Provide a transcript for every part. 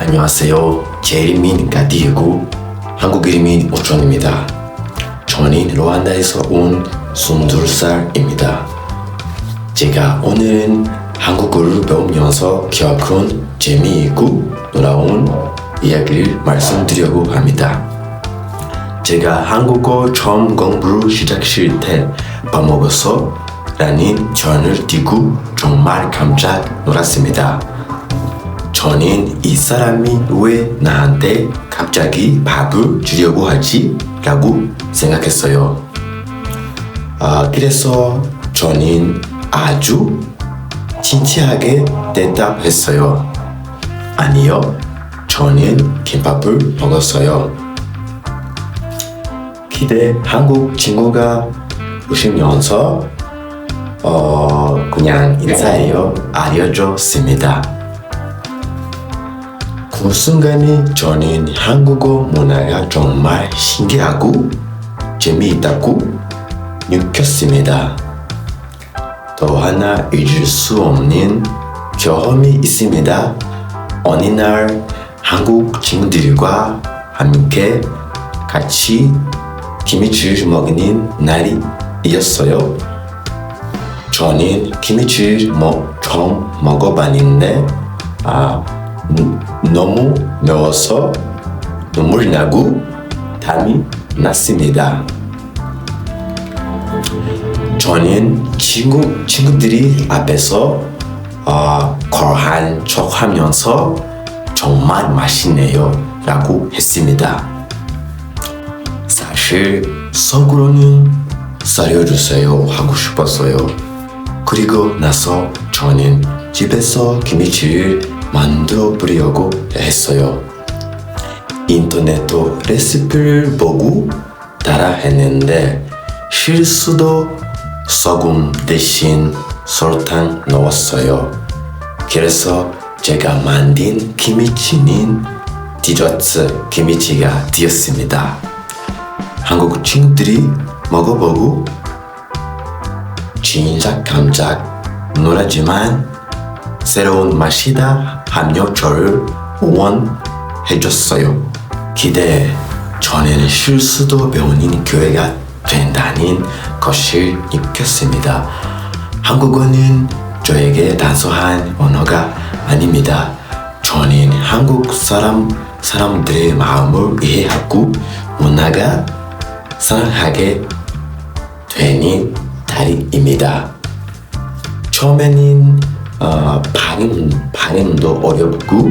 안녕하세요. 제 이름은 가디이고 한국 이름은 오천입니다. 저는 루안다에서 온 22살입니다. 제가 오늘은 한국어를 배우면서 겪은 재미있고 놀라운 이야기를 말씀드리려고 합니다. 제가 한국어 처음 공부를 시작할 때밥 먹어서 라는 전을 띄고 정말 깜짝 놀랐습니다. 저는 이 사람이 왜 나한테 갑자기 밥을 주려고 하지? 라고 생각했어요. 아, 그래서 저는 아주 진지하게 대답했어요. 아니요, 저는 김밥을 먹었어요. 기대 한국 친구가 오시면서 어 그냥 인사해요 알려줬습니다. 그 순간에 저는 한국어 문화가 정말 신기하고 재미있다고 느꼈습니다. 또 하나 잊을 수 없는 경험이 있습니다. 어느 날 한국 친구들과 함께 같이 김치를 먹는 날이었어요. 저는 김치를 뭐 처음 먹어봤는데 아 음, 너무 매워서 눈물 나고 담이 났습니다. 저는 친구 친구들이 앞에서 어, 걸한 척 하면서 정말 맛있네요 라고 했습니다. 사실 속으로는 살려주세요 하고 싶었어요. 그리고 나서 저는 집에서 김치를 만들어 보려고 했어요. 인터넷도 레시피를 보고 따라 했는데 실수도 소금 대신 설탕 넣었어요. 그래서 제가 만든 김치는 디저트 김치가 되었습니다. 한국 친구들이 먹어보고 진작 깜짝 놀랐지만 새로운 맛이다 하며 저를 응원해줬어요. 기대 전에는 실수도 배우는 교회가 된다는 것을 느꼈습니다. 한국어는 저에게 단순한 언어가 아닙니다. 저는 한국 사람 사람들의 마음을 이해하고 문화가 사랑하게 되는 달입니다. 처음에는 어, 발음, 발음도 어렵고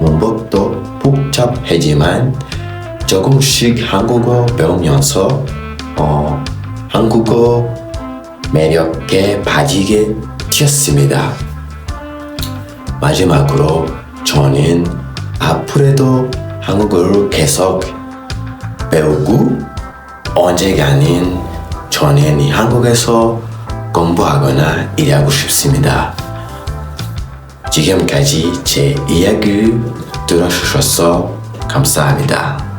문법도 복잡하지만 조금씩 한국어 배우면서 어, 한국어 매력에 빠지게 되었습니다. 마지막으로 저는 앞으로도 한국어를 계속 배우고 언젠가는 저는 한국에서 공부하거나 일하고 싶습니다. 지금까지 제 이야기를 들어주셔서 감사합니다.